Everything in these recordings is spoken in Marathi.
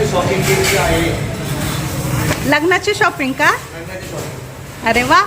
मोठी शॉपिंग केलेली आहे. लग्नाची शॉपिंग का? अरे वा.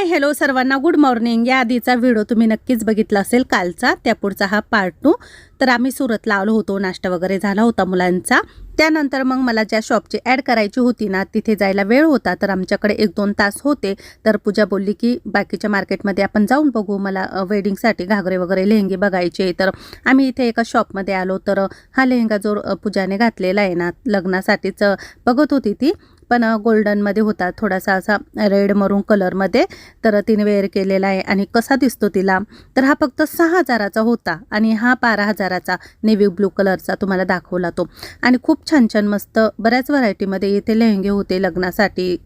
हाय हॅलो सर्वांना गुड मॉर्निंग या आधीचा व्हिडिओ तुम्ही नक्कीच बघितला असेल कालचा त्या पुढचा हा पार्ट टू तर आम्ही सुरतला आलो होतो नाश्ता वगैरे झाला होता मुलांचा. त्यानंतर मग मला ज्या शॉपची ॲड करायची होती ना तिथे जायला वेळ होता तर आमच्याकडे एक दोन तास होते. तर पूजा बोलली की बाकीच्या मार्केटमध्ये आपण जाऊन बघू मला वेडिंगसाठी घागरे वगैरे लेहंगे बघायचे. तर आम्ही इथे एका शॉपमध्ये आलो तर हा लेहंगा जो पूजाने घातलेला आहे ना लग्नासाठीच बघत होती ती. पण गोल्डनमध्ये होता. थोडासा असा रेड मरून कलरमध्ये तर तिने वेअर केलेला आहे आणि कसा दिसतो तिला? तर हा फक्त सहा हजाराचा होता आणि हा बारा हजाराचा नेव्ही ब्लू कलरचा तुम्हाला दाखवला तो. आणि खूप छान छान मस्त बऱ्याच व्हरायटीमध्ये इथे लेहंगे होते लग्नासाठी.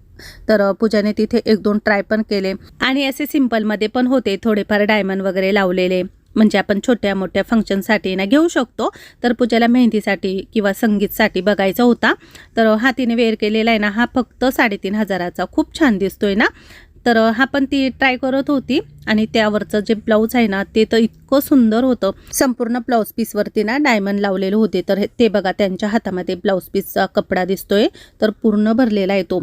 तर पूजाने तिथे एक दोन ट्राय पण केले. आणि असे सिम्पलमध्ये पण होते. थोडेफार डायमंड वगैरे लावलेले. म्हणजे आपण छोट्या मोठ्या फंक्शनसाठी ना घेऊ शकतो. तर पूजेला मेहंदीसाठी किंवा संगीतसाठी बघायचा होता. तर हातीने वेअर केलेला आहे ना हा फक्त साडेतीन हजाराचा. खूप छान दिसतोय ना. तर हा पण ती ट्राय करत होती आणि त्यावरचं जे ब्लाऊज आहे ना ते तर इतकं सुंदर होतं. संपूर्ण ब्लाऊज पीसवरती ना डायमंड लावलेले होते. तर हे- ते बघा त्यांच्या हातामध्ये ब्लाऊज पीसचा कपडा दिसतोय. तर पूर्ण भरलेला आहे तो.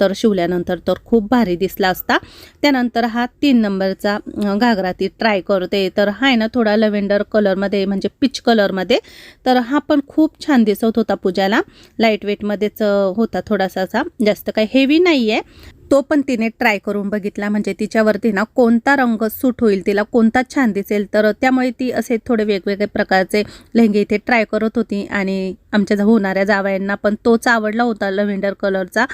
तर शिवल्यानंतर तर खूप भारी दिसला असता. त्यानंतर हा तीन नंबरचा घागरा ती ट्राय करते. तर हा आहे ना थोडा लव्हेंडर कलरमध्ये म्हणजे पिच कलरमध्ये. तर हा पण खूप छान दिसत होता पूजाला. लाइट वेटमध्येच होता थोडासा जास्त काही हेवी नाही आहे तो पण तिने ट्राय करून बघितला. म्हणजे तिच्यावरती ना कोणता रंग सूट होईल तिला कोणता छान दिसेल तर त्यामुळे ती असे थोडे वेगवेगळे प्रकारचे लेहंगे इथे ट्राय करत होती. आणि आमच्या होणाऱ्या जावयांना पण तोच आवडला होता लव्हेंडर कलरचा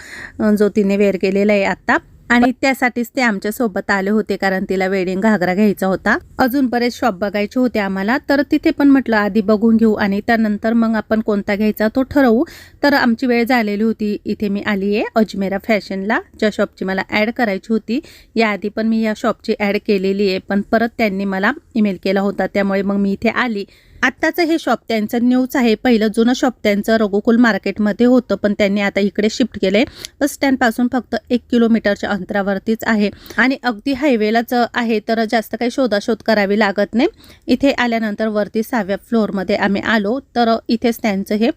जो तिने वेअर केलेला आहे आत्ता आणि त्यासाठीच ते आमच्यासोबत आले होते कारण तिला वेडिंग घागरा घ्यायचा होता. अजून बरेच शॉप बघायचे होते आम्हाला. तर तिथे पण म्हटलं आधी बघून घेऊ आणि त्यानंतर मग आपण कोणता घ्यायचा तो ठरवू. तर आमची वेळ झालेली होती. इथे मी आली आहे अजमेरा फॅशनला ज्या शॉपची मला ॲड करायची होती. याआधी पण मी या शॉपची ॲड केलेली आहे पण परत त्यांनी मला ईमेल केला होता. त्यामुळे मग मी इथे आली. आत्ताचं हे शॉप त्यांचं न्यूच आहे. पहिलं जुनं शॉप त्यांचं रघुकुल मार्केटमध्ये होतं पण त्यांनी आता इकडे शिफ्ट केलंय. बस स्टँडपासून फक्त एक किलोमीटरच्या अंतरावरतीच आहे. आणि अगदी हायवेलाच आहे तर जास्त काही शोधाशोध करावी लागत नाही. इथे आल्यानंतर वरती सहाव्या फ्लोअरमध्ये आम्ही आलो तर इथेच त्यांचं हे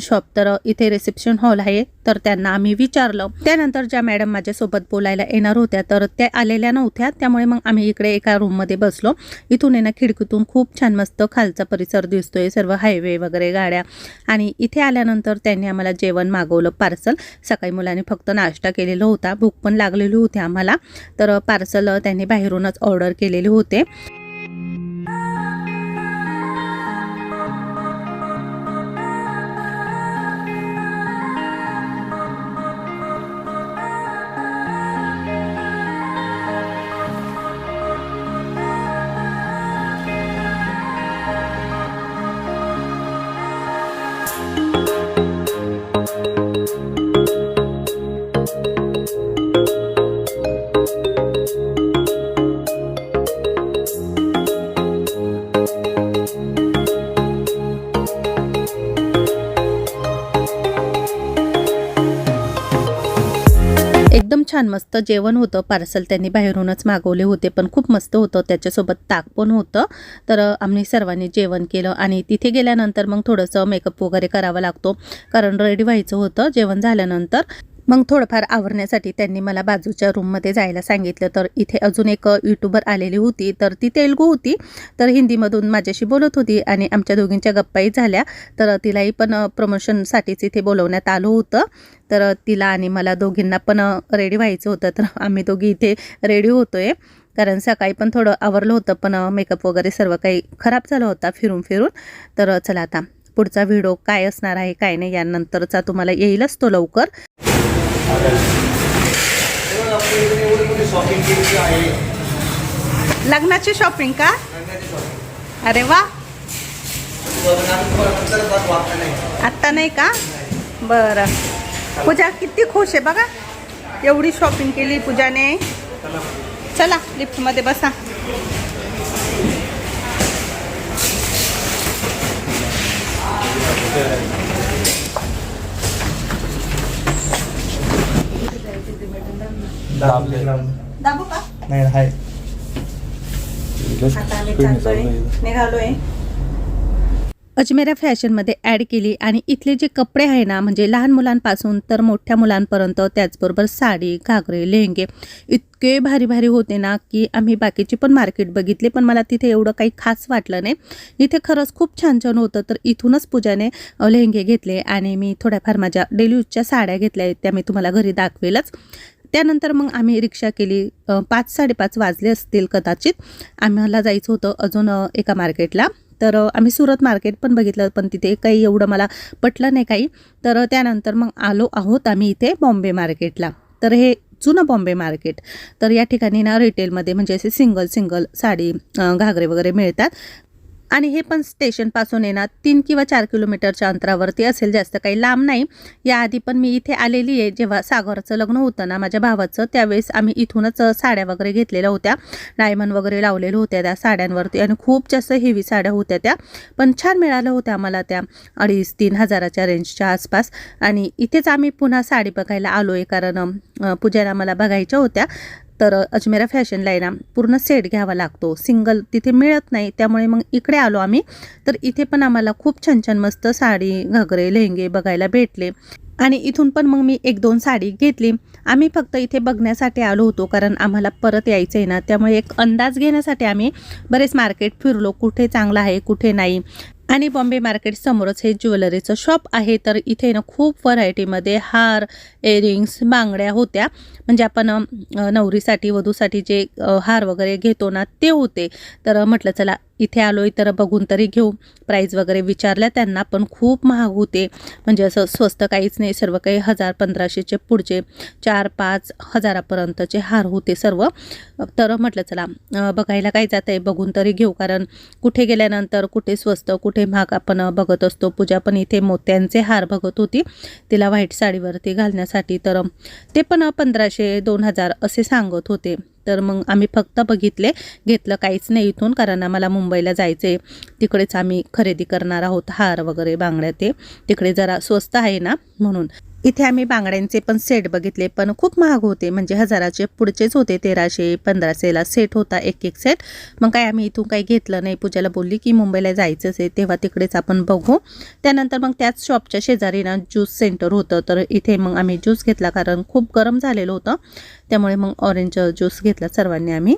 शॉप तर इथे रिसेप्शन हॉल आहे. तर त्यांना आम्ही विचारलं. त्यानंतर ज्या मॅडम माझ्यासोबत बोलायला येणार होत्या तर त्या आलेल्या नव्हत्या. त्यामुळे मग आम्ही इकडे एका रूममध्ये बसलो. इथून आहे ना खिडकीतून खूप छान मस्त खालचा परिसर दिसतोय. सर्व हायवे वगैरे गाड्या. आणि इथे आल्यानंतर त्यांनी आम्हाला जेवण मागवलं पार्सल सकाळी मुलांनी फक्त नाश्ता केलेला होता. भूक पण लागलेली होती आम्हाला. तर पार्सल त्यांनी बाहेरूनच ऑर्डर केलेले होते. Thank you. छान मस्त जेवण होतं. पार्सल त्यांनी बाहेरूनच मागवले होते पण खूप मस्त होतं. त्याच्यासोबत ताक पण होतं. तर आम्ही सर्वांनी जेवण केलं आणि तिथे गेल्यानंतर मग थोडंसं मेकअप वगैरे करावा लागतो. कारण रेडी व्हायचं होतं जेवण झाल्यानंतर. मग थोडंफार आवरण्यासाठी त्यांनी मला बाजूच्या रूममध्ये जायला सांगितलं. तर इथे अजून एक यूट्यूबर आलेली होती. तर ती तेलगू होती. तर हिंदीमधून माझ्याशी बोलत होती आणि आमच्या दोघींच्या गप्पाही झाल्या. तर तिलाही पण प्रमोशनसाठीच इथे बोलवण्यात आलं होतं. तर तिला आणि मला दोघींना पण रेडी व्हायचं होतं. तर आम्ही दोघी इथे रेडी होतोय. कारण सकाळी पण थोडं आवरलं होतं पण मेकअप वगैरे सर्व काही खराब झालं होता फिरून फिरून. तर चला आता पुढचा व्हिडिओ काय असणार आहे काय नाही यानंतरचा तुम्हाला येईलच तो लवकर. लग्नाची शॉपिंग का? अरे वा. आता नाही आत्ता नाही का? बरं. पूजा किती खुश आहे बघा. एवढी शॉपिंग केली पूजाने. चला लिफ्टमध्ये बसा. दाबले. दाबू का? नाही हाय. चाललोय निघालोय. अजमेरा फॅशनमध्ये ॲड केली आणि इथले जे कपडे आहे ना म्हणजे लहान मुलांपासून तर मोठ्या मुलांपर्यंत त्याचबरोबर साडी घागरे लेहंगे इतके भारी भारी होते ना की आम्ही बाकीचे पण मार्केट बघितले पण मला तिथे एवढं काही खास वाटलं नाही. इथे खरंच खूप छान छान होतं तर इथूनच पूजाने लेहंगे घेतले आणि मी थोड्याफार माझ्या डेली यूजच्या साड्या घेतल्या आहेत त्या मी तुम्हाला घरी दाखवेलच. त्यानंतर मग आम्ही रिक्षा केली पाच साडेपाच वाजले असतील कदाचित. आम्हाला जायचं होतं अजून एका मार्केटला. तर आम्ही सुरत मार्केट पण बघितलं पण तिथे काही एवढं मला पटलं नाही काही. तर त्यानंतर मग आलो आहोत आम्ही इथे बॉम्बे मार्केटला. तर हे जुनं बॉम्बे मार्केट. तर या ठिकाणी ना रिटेलमध्ये म्हणजे असे सिंगल सिंगल साडी घागरे वगैरे मिळतात. आणि हे पण स्टेशनपासून येणार तीन किंवा चार किलोमीटरच्या अंतरावरती असेल जास्त काही लांब नाही. याआधी पण मी इथे आलेली आहे जेव्हा सागरचं लग्न होतं ना माझ्या भावाचं त्यावेळेस आम्ही इथूनच साड्या वगैरे घेतलेल्या होत्या. डायमंड वगैरे लावलेल्या होत्या त्या साड्यांवरती आणि खूप जास्त हेवी साड्या होत्या त्या. पण छान मिळाल्या होत्या आम्हाला त्या अडीच तीन हजाराच्या रेंजच्या आसपास. आणि इथेच आम्ही पुन्हा साडी बघायला आलो आहे कारण पूजेला पूजाला मला बघायच्या होत्या. तर अजमेरा फॅशनला पूर्ण सेट घ्यावा लागतो. सिंगल तिथे मिळत नाही त्यामुळे मग इकडे आलो आम्ही. तर इथे पण आम्हाला खूप छान छान मस्त साडी घागरे लेहंगे बघायला भेटले. आणि इथून पण मग मी एक दोन साडी घेतली. आम्ही फक्त इथे बघण्यासाठी आलो होतो कारण आम्हाला परत यायचं आहे ना. त्यामुळे एक अंदाज घेण्यासाठी आम्ही बरेच मार्केट फिरलो. कुठे चांगलं आहे कुठे नाही. आणि बॉम्बे मार्केट समोरच हे ज्वेलरीचं शॉप आहे. तर इथे ना खूप व्हरायटीमध्ये हार एअरिंग्स बांगड्या होत्या. म्हणजे आपण नवरीसाठी वधूसाठी जे हार वगैरे घेतो ना ते होते. तर म्हटलं चला इथे आलोय तर बघून तरी घेऊ. प्राईज वगैरे विचारल्या त्यांना पण खूप महाग होते. म्हणजे असं स्वस्त काहीच नाही. सर्व काही हजार पंधराशेचे पुढचे चार पाच हजारापर्यंतचे हार होते सर्व. तर म्हटलं चला बघायला काय जात आहे बघून तरी घेऊ. कारण कुठे गेल्यानंतर कुठे स्वस्त कुठे महाग आपण बघत असतो. पूजा पण इथे मोत्यांचे हार बघत होती. तिला व्हाईट साडीवरती घालण्यासाठी तर ते पण पंधराशे दोन हजार असे सांगत होते. तर मग आम्ही फक्त बघितले घेतलं काहीच नाही इथून कारण आम्हाला मुंबईला जायचं आहे तिकडेच आम्ही खरेदी करणार आहोत हार वगैरे बांगड्या ते. तिकडे जरा स्वस्त आहे ना म्हणून. इथे आम्ही बांगड्यांचे पण सेट बघितले पण खूप महाग होते. म्हणजे हजाराचे पुढचेच होते तेराशे पंधराशेला सेट होता एक एक सेट मग काय आम्ही इथून काही घेतलं नाही. पूजाला बोलली की मुंबईला जायचंच आहे तेव्हा तिकडेच आपण बघू. त्यानंतर मग त्याच शॉपच्या शेजारी ना ज्यूस सेंटर होतं. तर इथे मग आम्ही ज्यूस घेतला कारण खूप गरम झालेलं होतं. त्यामुळे मग ऑरेंज ज्यूस घेतला सर्वांनी आम्ही.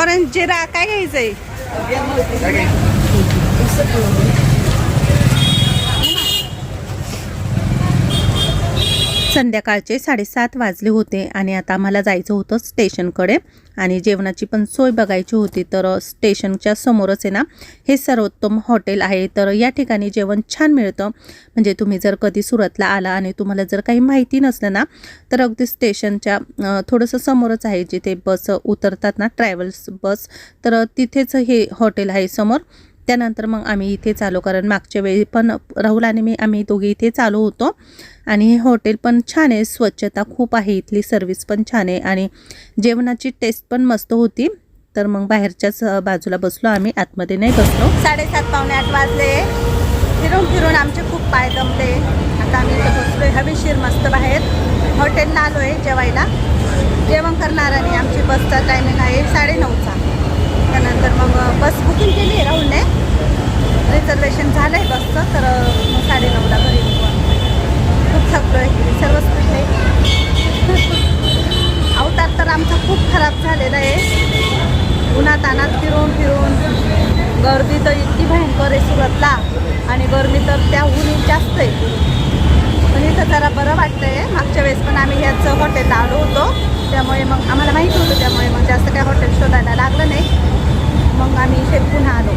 ऑरेंज जिरा काय घ्यायचंय? संध्याकाळचे साडेसात वाजले होते आणि आता आम्हाला जायचं होतं स्टेशनकडे. आणि जेवणाची पण सोय बघायची होती तर स्टेशनच्या समोरच आहे ना हे सर्वोत्तम हॉटेल आहे. तर या ठिकाणी जेवण छान मिळतं. म्हणजे तुम्ही जर कधी सुरतला आला आणि तुम्हाला जर काही माहिती नसलं ना तर अगदी स्टेशनच्या थोडंसं समोरच आहे जिथे बस उतरतात ना ट्रॅव्हल्स बस तर तिथेच हे हॉटेल आहे समोर. त्यानंतर मग आम्ही इथे चालू कारण मागच्या वेळी पण राहुल आणि मी आम्ही दोघे इथे चालू होतो. आणि हे हॉटेल पण छान आहे स्वच्छता खूप आहे इथली सर्विस पण छान आहे. आणि जेवणाची टेस्ट पण मस्त होती. तर मग बाहेरच्याच बाजूला बसलो आम्ही आतमध्ये नाही बसलो. साडेसात पावणे आठ वाजले. फिरून फिरून आमचे खूप पाय दमले. आता आम्ही बसलो बसलोय हवेशीर मस्त बाहेर. हॉटेलला आलो आहे जेवायला. जेवण करणार आणि आमची बसचा टायमिंग आहे साडेनऊचा. त्यानंतर मग बस बुकिंग केली आहे राहुलने. रिझर्वेशन झालं आहे बसचं तर मग साडेनऊला घरी खूप थकलो आहे सर्वच पिठले अवतार तर आमचा खूप खराब झालेला आहे. उन्हात अनात फिरून फिरून. गर्दी तर इतकी भयंकर आहे सुरतला. आणि गर्मी तर त्याहून जास्त आहे. पण इथं जरा बरं वाटतंय. मागच्या वेळेस पण आम्ही ह्याचं हॉटेल आलो होतो. त्यामुळे मग आम्हाला माहिती होतं त्यामुळे मग जास्त काय हॉटेल शोधायला लागलं नाही मग आम्ही इथे पुन्हा आलो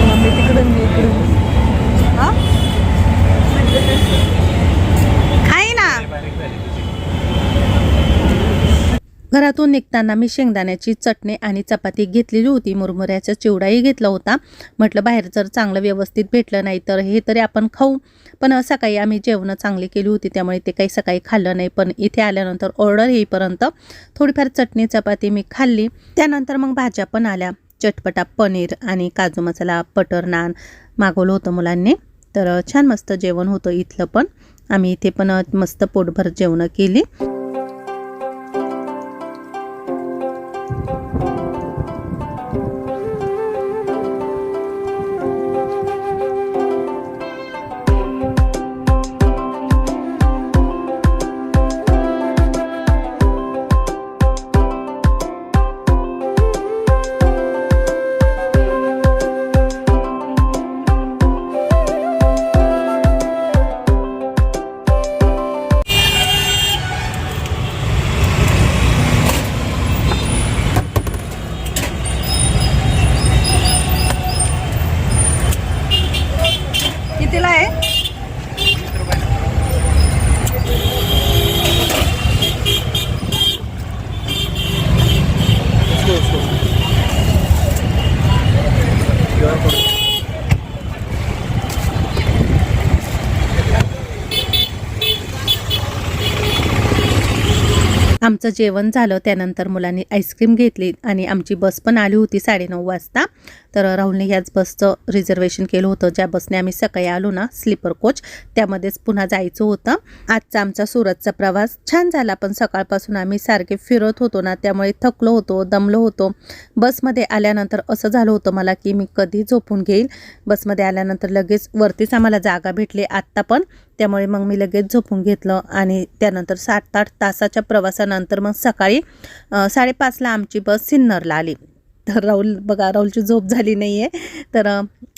मम्मी तिकडून मी इकडून हा? आहे ना घरातून निघताना मी शेंगदाण्याची चटणी आणि चपाती घेतलेली होती. मुरमुऱ्याचा चिवडाही घेतला होता. म्हटलं बाहेर जर चांगलं व्यवस्थित भेटलं नाही तर हे तरी आपण खाऊ. पण सकाळी आम्ही जेवणं चांगली केली होती त्यामुळे ते काही सकाळी खाल्लं नाही. पण इथे आल्यानंतर ऑर्डर येईपर्यंत थोडीफार चटणी चपाती मी खाल्ली. त्यानंतर मग भाज्या पण आल्या. चटपटा पनीर आणि काजू मसाला बटर नान मागवलं होतं मुलांनी. तर छान मस्त जेवण होतं इथलं पण. आम्ही इथे पण मस्त पोटभर जेवणं केली. आमचं जेवण झालं त्यानंतर मुलांनी आईस्क्रीम घेतली आणि आमची बस पण आली होती साडेनऊ वाजता. तर राहुलने याच बसचं रिझर्वेशन केलं होतं. ज्या बसने आम्ही सकाळी आलो ना स्लीपर कोच त्यामध्येच पुन्हा जायचं होतं. आजचा आमचा सुरतचा प्रवास छान झाला पण सकाळपासून आम्ही सारखे फिरत होतो ना त्यामुळे थकलो होतो दमलो होतो. बसमध्ये आल्यानंतर असं झालं होतं मला की मी कधी झोपून घेईल. बसमध्ये आल्यानंतर लगेच वरतीच आम्हाला जागा भेटली आत्ता पण. त्यामुळे मग मी लगेच झोपून घेतलं आणि त्यानंतर सात आठ तासाच्या प्रवासानंतर मग सकाळी साडेपाचला आमची बस सिन्नरला आली. तर राहुल बघा राहुलची झोप झाली नाही आहे तर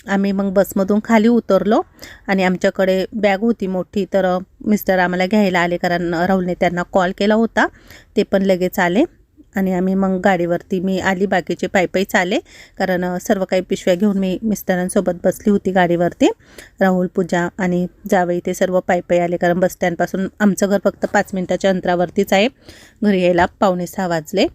आम्ही मग बसमधून खाली उतरलो आणि आमच्याकडे बॅग होती मोठी. तर मिस्टर आम्हाला घ्यायला आले कारण राहुलने त्यांना कॉल केला होता. ते पण लगेच आले आणि आम्ही मग गाडीवरती मी आली बाकीचे पायीच आले. कारण सर्व काही पिशव्या घेऊन मी मिस्टरांसोबत बसली होती गाडीवरती. राहुल पूजा आणि जावई ते सर्व पायपाई आले कारण बस स्टँडपासून आमचं घर फक्त पाच मिनटाच्या अंतरावरतीच आहे. घरी यायला पावणे सहा वाजले.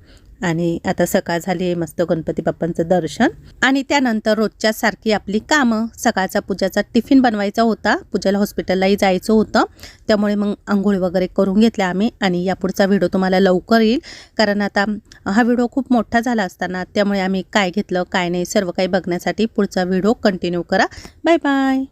आणि आता सकाळ झाली आहे मस्त गणपती बाप्पांचं दर्शन. आणि त्यानंतर रोजच्या सारखी आपली कामं सकाळचा पूजाचा टिफिन बनवायचा होता पूजाला हॉस्पिटललाही जायचं होतं. त्यामुळे मग आंघोळी वगैरे करून घेतल्या आम्ही आणि यापुढचा व्हिडिओ तुम्हाला लवकर येईल. कारण आता हा व्हिडिओ खूप मोठा झाला असताना त्यामुळे आम्ही काय घेतलं काय नाही सर्व काही बघण्यासाठी पुढचा व्हिडिओ कंटिन्यू करा. Bye bye.